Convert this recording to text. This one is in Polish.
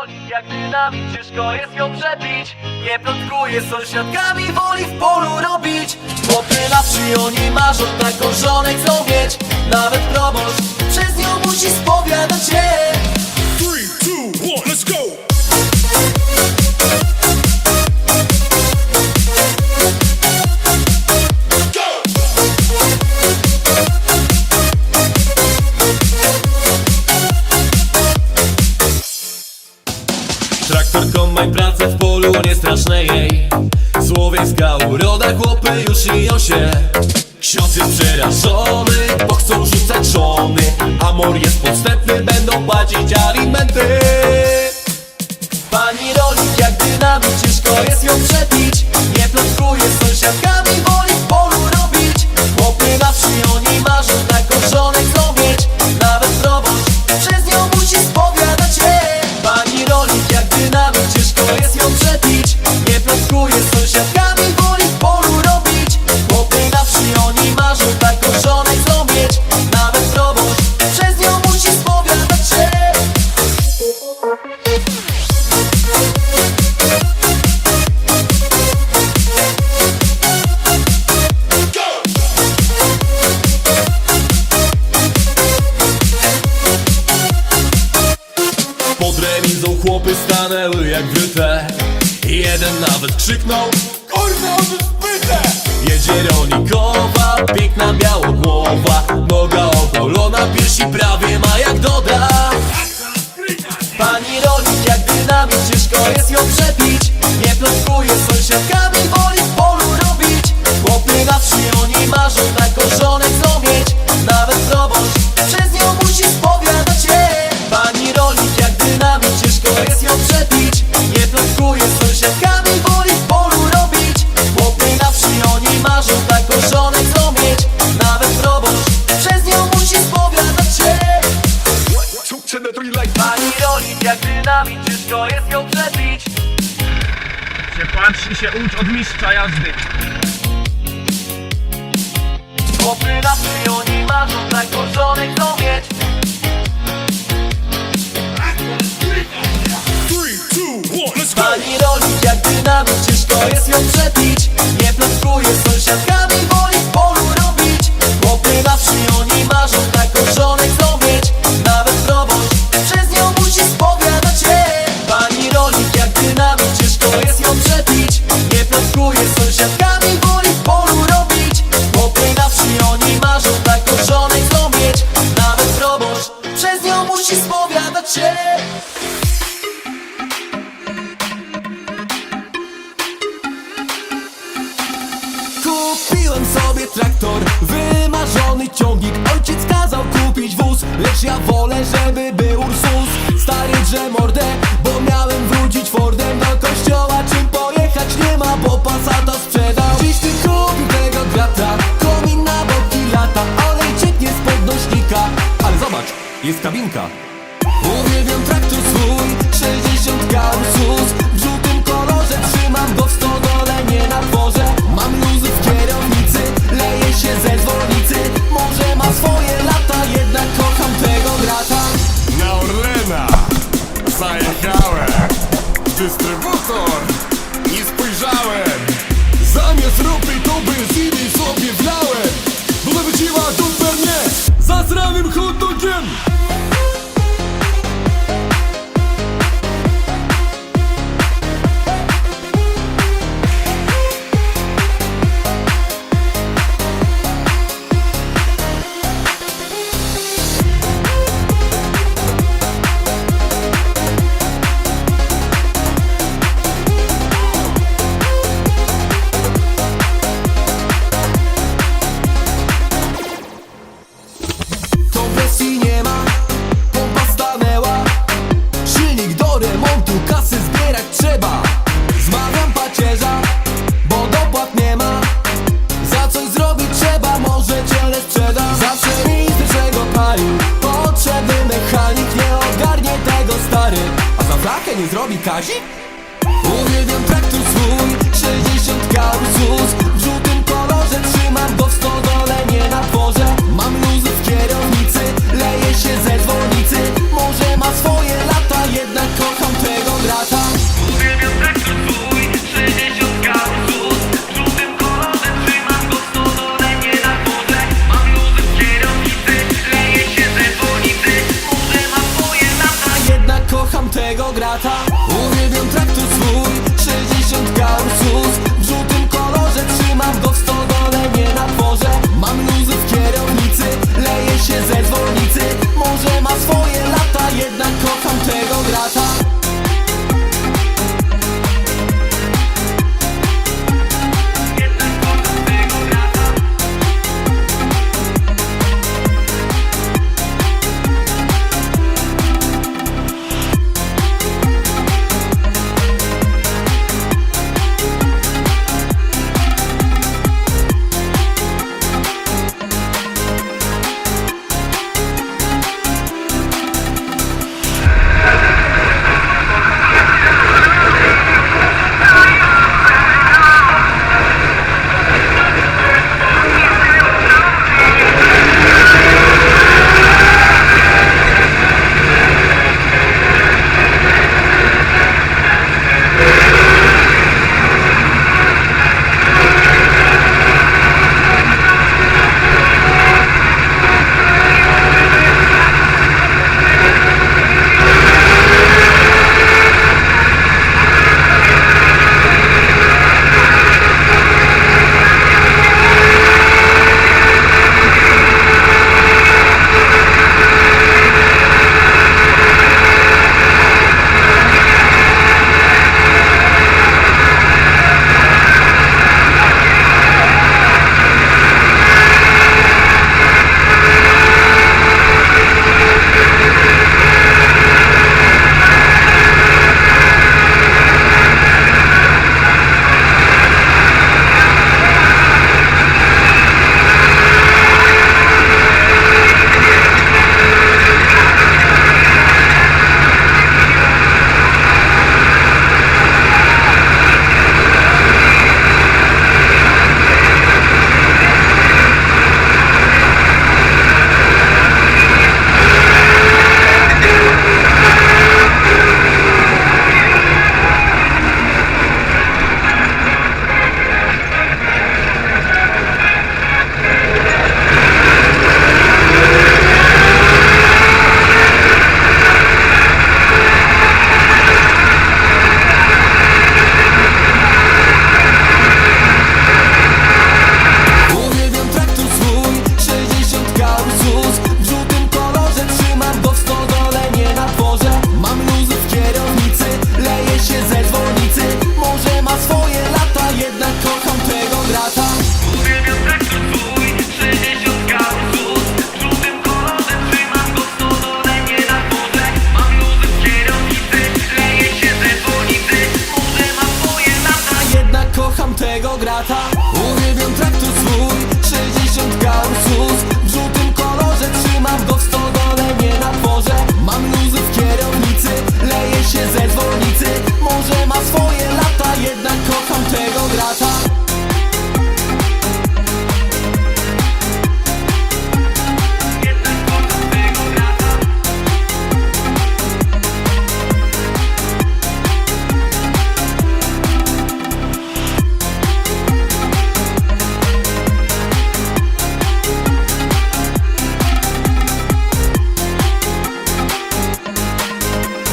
roli jak dynamit Ciężko jest ją przebić. Nie plotkuje z sąsiadkami Woli w polu robić. Chłopy na wsi oni marzą taką żonę chcą mieć. Nawet proboszcz przez nią musi spowiadać się Three, two, Słowiańska uroda, chłopy już iją się. Ksiądz jest przerażony, bo chcą rzucać żony. Amor jest podstępny, będą płacić alimenty. Pani rolik jak dynamit, ciężko jest ją przebić. Nie plotkuje z sąsiadkami, stanęły jak wryte Jeden nawet krzyknął Kurwa, on jest zbyte! Jedzie Ronikowa, piękna białogłowa. Noga ogolona, piersi prawie ma jak doda Pani Rolik jak dynamit, ciężko jest ją przebić. Nie plotkuje z sąsiadkami, woli w dynamit, ciężko jest ją przebić się patrz i się ucz od mistrza jazdy. Chłopy na oni marzą let's go! Pani rolik jak dynamit, ciężko jest ją przebić Kupiłem sobie traktor, wymarzony ciągnik. Ojciec kazał kupić wóz, lecz ja wolę, żeby był Ursus. Stary drze mordę, bo miałem wrócić Fordem do kościoła. Czym pojechać nie ma, bo Passata sprzedał. Dziś ty kupił tego grata, komin na boki lata. Olej cieknie z podnośnika, ale zobacz, jest kabinka. Uwielbiam traktor swój, 60 Ursus Chuto. Flakę nie zrobi Kazik? Uwielbiam traktor swój 60 Ursus W żółtym kolorze trzymam go w stodole, nie na dworze. Mam luzy w kierownicy Leje się ze dzwonnicy Może ma swoje lata, jednak kocham te grata